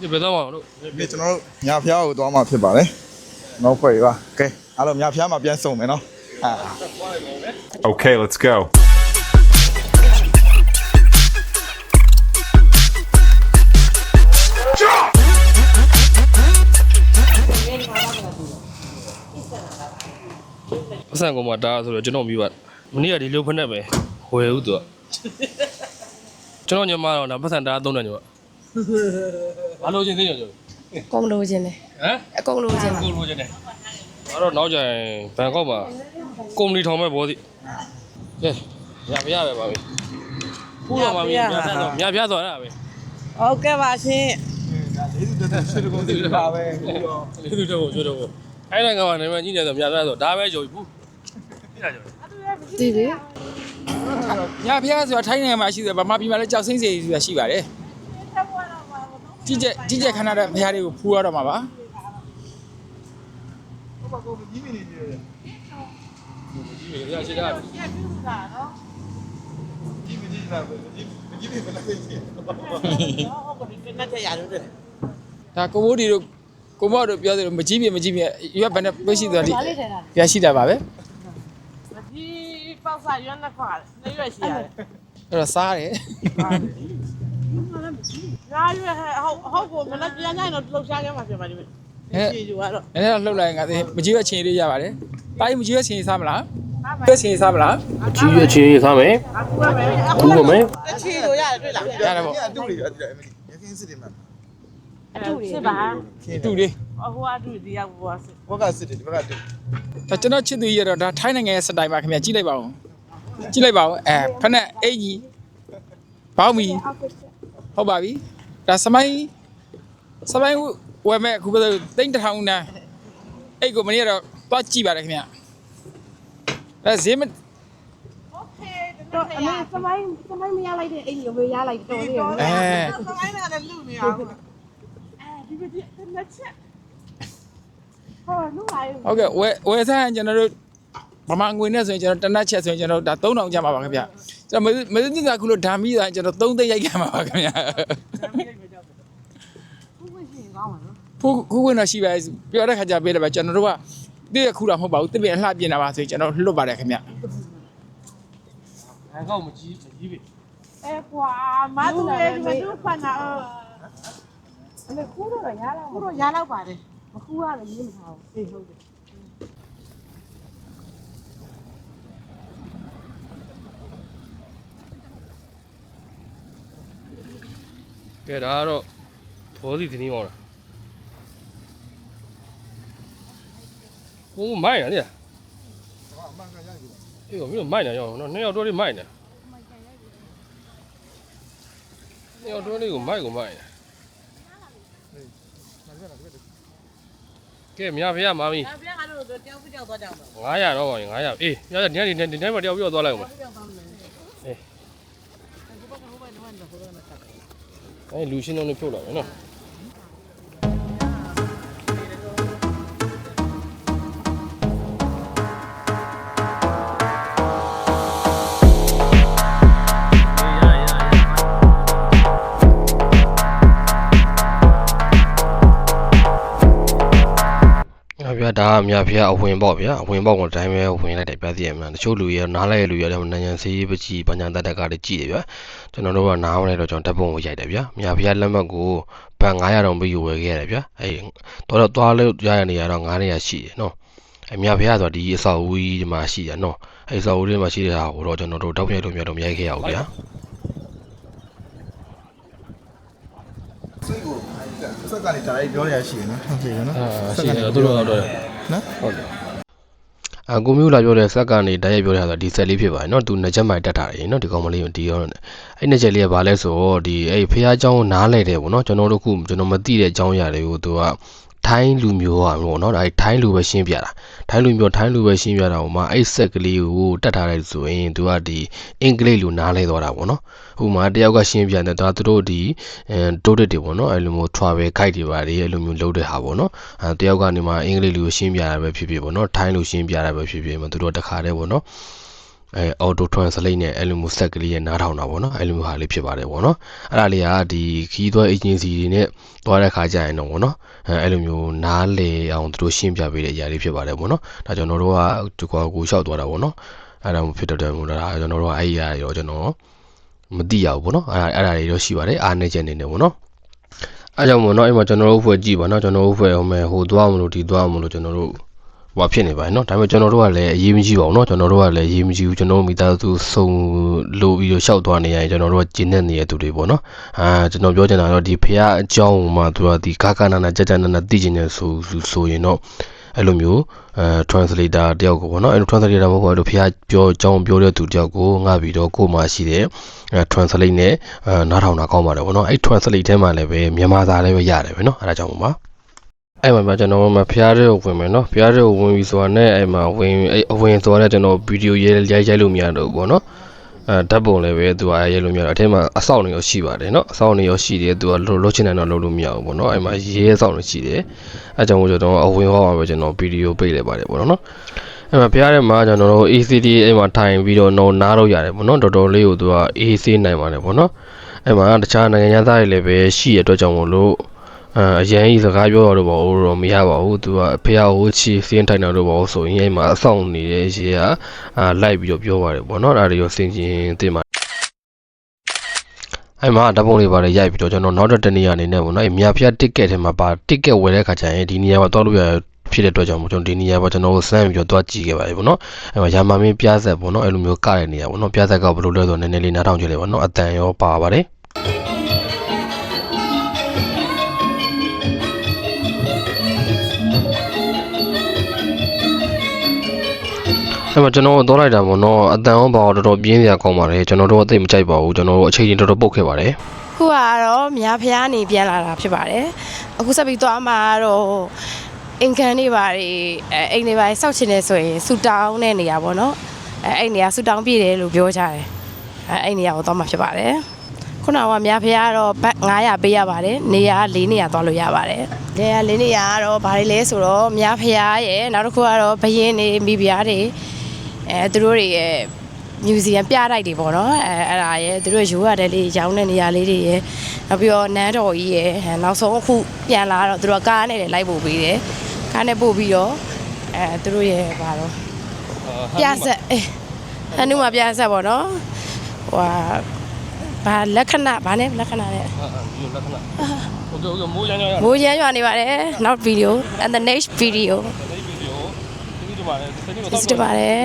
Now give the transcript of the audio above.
ဒီဘယ်တော့မှလို့ဒီကျွန်တော်တို့ညာဖျားကိုသွားမှဖြစ်ပါတယ်နောက်ဖွဲ့ပါကဲအားလုံးညာဖျားမှာပြန်စုံမယ်နော်ဟာ Okay, let's go. ပတ်စံကောင်မတားဆိုတော့ကျွန်တော်မိဘမနေ့ကဒီလိုဖက်နဲ့ပဲဝယ်ဦးသူကကျွန်တော်ညမတော့ဒါပတ်စံတားသုံးတယ်ညမ ဘာလို့ချင်းသိရကြအကုန်လိုချင်တယ်ဟမ်အကုန်လိုချင်တယ်ကိုလိုချင်တယ်အဲ့တော့နောက်ကျရင်ဘန်ကောက်မှာကုမ္ပဏီထောင်မဲ့ဘောစီကဲရပါရပဲပါပြီခုတော့မှမြင်ပြတ်တော့မြပြတ်သွားတာပဲဟုတ်ကဲ့ပါရှင်လေးစုတက်ဆွေးကုန်းစီပါပဲလေးသူတော့ကျွတ်တော့ခိုင်းနိုင်ငံမှာနေမှကြီးနေဆိုမြပြတ်ဆိုဒါပဲကြော်ဘူးပြတာကြော်ဒီလေညာဖျားဆိုတာထိုင်းနိုင်ငံမှာရှိတယ်ဗမာပြည်မှာလည်းကြောက်စင်းစီဆိုတာရှိပါတယ် ကြီးကျက်ကြီးကျက်ခဏတဲ့ဖျားတွေကိုဖူးရတော့မှာပါကြီးရရှိတာဟုတ်ကဲ့ဒီနေ့ချက်ရတယ်တဲ့ဒါကိုမိုးဒီတို့ကိုမော့တို့ပြောတယ်လို့မကြီးပြမကြီးပြရွက်ဘယ်နဲ့ပြရှိသွားလိပြရှိတာပါပဲဒီပေါက်စာရွက်နှစ်ခွာနှစ်ရွက်ရှိရတယ်အဲ့တော့စားတယ် ငါရွက်ဟုတ်ဟုတ်ကိုမနေ့ပြန်နိုင်တော့လှုပ်ရှားခဲ့မှာပြန်ပါလိမ့်မယ်ရှည်ယူရတော့နည်းနည်းတော့လှုပ်လိုက်ရင်ငါသိမကြီးရွက်ချင်းလေးရပါတယ်တိုင်းမကြီးရွက်ချင်းစားမလားရွက်ချင်းစားမလားကြီးရချင်းစားမယ်အခုပါမယ်တချီလို့ရတယ်တွေ့လားရတယ်ပေါ့အတူတွေအတူတွေရခင်းစစ်တယ်မှာအဲ့ဒါစစ်ပါအတူလေးဟိုအတူဒီရောက်ဘောစစ်ဘက်ကစစ်တယ်ဒီဘက်ကတူဒါကျွန်တော်ချစ်သူကြီးရတော့ဒါထိုင်းနိုင်ငံရဲ့စတိုင်ပါခင်ဗျကြည့်လိုက်ပါဦးကြည့်လိုက်ပါဦးအဲဖက်နဲ့အင်ကြီးဘောင်းမီ ဟုတ်ပါပြီဒါစမိုင်းစမိုင်းဝယ်မဲ့အခုပဲတိန့်တထောင်နန်းအဲ့ကိုမနေ့ကတော့သွားကြည့်ပါတယ်ခင်ဗျအဲဈေးမတော့အမေစမိုင်းစမိုင်းမရလိုက်တဲ့အိမ်ကိုမရလိုက်တော်လေးရအဲသမိုင်းနဲ့လူနေအောင်အဲဒီဒီနှစ်ချက်ဟောလူလာရဟုတ်ကဲ့ဝယ်ဝယ်စားရင်ကျွန်တော်တို့ ဗမာငွေနဲ့ဆိုရင်ကျွန်တော်တနတ်ချက်ဆိုရင်ကျွန်တော်ဒါ3000ကျပ်ပါပါခင်ဗျကျွန်တော်မသိတာခုလို့ဓာမီးတာကျွန်တော်3သိန်းရိုက်ခံပါပါခင်ဗျဖူးခုဝင်တော့ရှိပါပြောတဲ့ခါကျပေးတယ်ပဲကျွန်တော်တို့ကတည့်ရခုတာမဟုတ်ပါဘူးတည့်ပြအလှပြင်တာပါဆိုရင်ကျွန်တော်လွတ်ပါတယ်ခင်ဗျဘန်ကောက်မကြီးမကြီးပြီအဲကွာမသူရဲ့ဒီမသူဖနာအမေခိုးတော့ရလာခုတော့ရလောက်ပါတယ်မခိုးရလည်းရေးမထားဘူးအေးဟုတ်တယ် ဒါကတော့ဘောစီတင်းရောလားကိုမိုက်ရလေအေးကိုမင်းမိုက်နေရောနော်နှစ်ယောက်တော့လေးမိုက်နေနှစ်ယောက်တော့လေးကိုမိုက်ကိုမိုက်နေကဲမြားဖေးမာမီ။ပြန်ကတော့တယောက်ပြောက်သွားကြအောင်900တော့ပါရင်900အေးညညဒီနေ့ဒီနေ့မှတယောက်ပြောသွားလိုက်အောင်အဲ လူရှင်းတော့လည်းဖြုတ် အဗျာဒါအမြဖျားအဝင်ပေါ့ဗျာအဝင်ပေါ့ကိုတိုင်းပဲဝင်လိုက်တယ်ပြသိရမလားတချို့လူရနားလိုက်ရလူရတယ်နញ្ញံစေးပကြီးပညာတတ်တက်ကတွေကြည့်တယ်ဗျာကျွန်တော်တို့ကနားဝင်လိုက်တော့ကျွန်တော်ဓာတ်ပုံကိုရိုက်တယ်ဗျာအမြဖျားလက်မှတ်ကိုဘတ်900တောင်ပြီးယူဝယ်ခဲ့ရတယ်ဗျာအဲတော့တော့သွားလို့ရရနေရတော့900ရှိတယ်နော်အမြဖျားဆိုဒီအဆောက်အဦကြီးဒီမှာရှိရနော်အဲအဆောက်အဦဒီမှာရှိတဲ့ဟာကိုတော့ကျွန်တော်တို့တောက်ပြတ်လို့မြတ်တော့မရိုက်ခဲ့ရဘူးဗျာ စိတ်ကို စက်ကနေဒါလိုက်ပြောရရှိရနော်ဟုတ်ပြီနော် အာရှိတယ်သူတို့ကတော့ နော် ဟုတ်တယ်အကိုမျိုးလာပြောတဲ့ဇက်ကနေတိုက်ရိုက်ပြောတဲ့ဟာဆိုဒီဇက်လေးဖြစ်ပါတယ်เนาะသူနှစ်ချက်မှတက်ထားတယ်เนาะဒီကောင်မလေးကိုဒီရောအဲ့နှစ်ချက်လေးကဘာလဲဆိုတော့ဒီအဲ့ဖះเจ้าကိုနားလဲတယ်ပေါ့เนาะကျွန်တော်တို့ခုကျွန်တော်မသိတဲ့အကြောင်းအရာတွေကိုသူက ထိုင်းလူမျိုးอ่ะပေါ့เนาะအဲ့ထိုင်းလူပဲရှင်းပြတာထိုင်းလူမျိုးထိုင်းလူပဲရှင်းပြတာဟိုမှာအဲ့ဆက်ကလေးကိုတက်ထားတယ်ဆိုရင်သူကဒီအင်္ဂလိပ်လူနားလဲသွားတာပေါ့เนาะဟိုမှာတယောက်ကရှင်းပြတယ်ဒါသူတို့ဒီအဲတိုးတက်တွေပေါ့เนาะအဲ့လိုမျိုး travel guide တွေပါတယ်အဲ့လိုမျိုးလုပ်တဲ့ဟာပေါ့เนาะအဲတယောက်ကနေမှအင်္ဂလိပ်လူကိုရှင်းပြတာပဲဖြစ်ဖြစ်ပေါ့เนาะထိုင်းလူရှင်းပြတာပဲဖြစ်ဖြစ်မသူတို့တခါတည်းပေါ့เนาะ အဲ auto translate နဲ့အဲ့လိုမျိုးဆက်ကလေးရဲ့နားထောင်တာပေါ့နော်အဲ့လိုမျိုးဟာလေးဖြစ်ပါတယ်ပေါ့နော်အဲ့ဒါလေးကဒီခီးသွွား agency တွေနဲ့သွားတဲ့ခါကျရင်တော့ပေါ့နော်အဲအဲ့လိုမျိုးနားလေအောင်သူတို့ရှင်းပြပေးတဲ့အရာလေးဖြစ်ပါတယ်ပေါ့နော်ဒါကျွန်တော်တို့ကဒီကွာကိုလျှောက်သွားတာပေါ့နော်အဲ့ဒါမျိုးဖြစ်တဲ့မို့လားကျွန်တော်တို့ကအဲ့ဒီအရာရောကျွန်တော်မသိရဘူးပေါ့နော်အဲ့ဒါအဲ့ဒါတွေတော့ရှိပါတယ်အားနေချက်နေနေပေါ့နော်အဲ့ကြောင့်မို့နော်အဲ့မှာကျွန်တော်တို့ဖွဲ့ကြည့်ပါနော်ကျွန်တော်တို့ဖွဲ့ဟိုမဲ့ဟိုသွားမလို့ဒီသွားမလို့ကျွန်တော်တို့ ဟိုဖြစ်နေပါတယ်เนาะဒါပေမဲ့ကျွန်တော်တို့ကလည်းအရေးမကြီးပါဘူးเนาะကျွန်တော်တို့ကလည်းအရေးမကြီးဘူးကျွန်တော်တို့မိသားစုစုံလို့ပြီးတော့ရှောက်သွားနေရရင်ကျွန်တော်တို့ကကျင်းနေနေတဲ့သူတွေပေါ့เนาะအာကျွန်တော်ပြောချင်တာတော့ဒီဖះအကြောင်းမှာသူကဒီကာကနာနာကြကြနာနာသိကျင်နေဆိုဆိုရင်တော့အဲ့လိုမျိုးအဲ translator တယောက်ကိုပေါ့နော်အဲ့လို translator မဟုတ်ဘူးအဲ့လိုဖះပြောအကြောင်းပြောတဲ့သူတယောက်ကိုငါပြီးတော့ကိုယ်မှရှိတဲ့အဲ translate နဲ့အဲနားထောင်တာကောင်းပါတယ်ပေါ့နော်အဲ့ translate ထဲမှာလည်းပဲမြန်မာစာလည်းပဲရတယ်ပဲเนาะအဲ့ဒါကြောင့်ပါ အဲ့မှာကျွန်တော်မဖျားတဲ့ကိုဝင်မယ်နော်ဖျားတဲ့ကိုဝင်ပြီဆိုတာနဲ့အဲ့မှာဝင်အဲ့အဝင်ဆိုတာနဲ့ကျွန်တော်ဗီဒီယိုရိုက်ရိုက်ရိုက်လို့မရတော့ဘူးပေါ့နော်အဲဓာတ်ပုံလည်းပဲသူကရိုက်လို့မရတော့အထက်မှာအဆောက်နေရောရှိပါတယ်နော်အဆောက်နေရောရှိတယ်သူကလှုပ်ချင်တယ်တော့လှုပ်လို့မရဘူးပေါ့နော်အဲ့မှာရေးရဲဆောက်နေရှိတယ်အဲကြောင့်မို့ကျွန်တော်အဝင်ဟောပါပဲကျွန်တော်ဗီဒီယိုပိတ်လိုက်ပါတယ်ပေါ့နော်အဲ့မှာဖျားတဲ့မှာကျွန်တော်တို့ ACD အဲ့မှာထိုင်ပြီးတော့တော့နားလို့ရတယ်ပေါ့နော်တော်တော်လေးကိုသူက AC နိုင်ပါတယ်ပေါ့နော်အဲ့မှာတခြားနိုင်ငံသားတွေလည်းပဲရှိရတဲ့အတွက်ကြောင့်မို့လို့ အဲအရန်ကြီးစကားပြောတော့ဘောတော့မရပါဘူးသူကဖေရဟိုချီစင်းထိုင်တာတော့ဘောဆိုရင်အဲ့မှာအဆောင်နေတဲ့ရေကအာလိုက်ပြီးတော့ပြောပါတယ်ပေါ့နော်ဒါတွေရောစင်ချင်းတင်ပါအဲ့မှာဓာတ်ပုံလေးပါတယ်ရိုက်ပြီးတော့ကျွန်တော်နောက်တစ်တနေရာအနေနဲ့ပေါ့နော်အဲ့မြဖျက်တစ်ကက်ထဲမှာပါတစ်ကက်ဝယ်တဲ့ခါကျရင်ဒီနေရာမှာတွားလို့ရဖြစ်တဲ့အတွက်ကြောင့်မို့ကျွန်တော်ဒီနေရာမှာကျွန်တော်စမ်းပြီးတော့တွားကြည့်ခဲ့ပါတယ်ပေါ့နော်အဲ့မှာရာမမင်းပြားဆက်ပေါ့နော်အဲ့လိုမျိုးကတဲ့နေရာပေါ့နော်ပြားဆက်ကဘယ်လိုလဲဆိုတော့နည်းနည်းလေးနားထောင်ကြည့်လိုက်ပေါ့နော်အတန်ရောပါပါတယ် အဲ့မှာကျွန်တော်တို့လိုက်တာပေါ့နော်အတန်ရောပါတော့တော်တော်ပြင်းစရာကောင်းပါတယ်ကျွန်တော်တို့အသိမကြိုက်ပါဘူးကျွန်တော်တို့အချိန်ကြီးတော်တော်ပုတ်ခဲ့ပါတယ်ခုကတော့မြားဖျားနေပြန်လာတာဖြစ်ပါတယ်အခုဆက်ပြီးသွားမှာတော့အင်ကန်တွေပါတွေအဲအိမ်တွေပါတွေစောက်ချင်နေဆိုရင်ဆူတောင်းတဲ့နေရာပေါ့နော်အဲအဲ့နေရာဆူတောင်းပြည့်တယ်လို့ပြောကြတယ်အဲအဲ့နေရာကိုသွားမှာဖြစ်ပါတယ်ခုနကမြားဖျားကတော့ဘတ်900ပေးရပါတယ်နေရာ၄နေရာသွားလို့ရပါတယ်နေရာ၄နေရာကတော့ဘာတွေလဲဆိုတော့မြားဖျားရဲ့နောက်တစ်ခုကတော့ဘရင်တွေမိဖုရားတွေ အဲသူတို့တွေရဲ့မြူဇီယံပြတိုက်တွေပေါ့နော်အဲအဲ့ဒါရဲ့သူတို့ရိုးရတဲ့လေးရောင်းတဲ့နေရာလေးတွေရဲ့နောက်ပြီးတော့နန်းတော်ကြီးရဲ့အဲနောက်ဆုံးအခုပြန်လာတော့သူတို့ကကားနဲ့လည်းလိုက်ပို့ပေးတယ်ကားနဲ့ပို့ပြီးတော့အဲသူတို့ရဲ့ဘာတော့ပြဆက်အဲဟန်နုမှာပြဆက်ပေါ့နော်ဟိုဟာဘာလက္ခဏာဘာနဲ့လက္ခဏာနဲ့ဟုတ်ကဲ့ဟုတ်ကဲ့မိုးရမ်းရရမိုးရမ်းရွာနေပါတယ်နောက်ဗီဒီယို and the next video ဒီဒီ ပါတယ်ဒီဒီစစ်ပါတယ်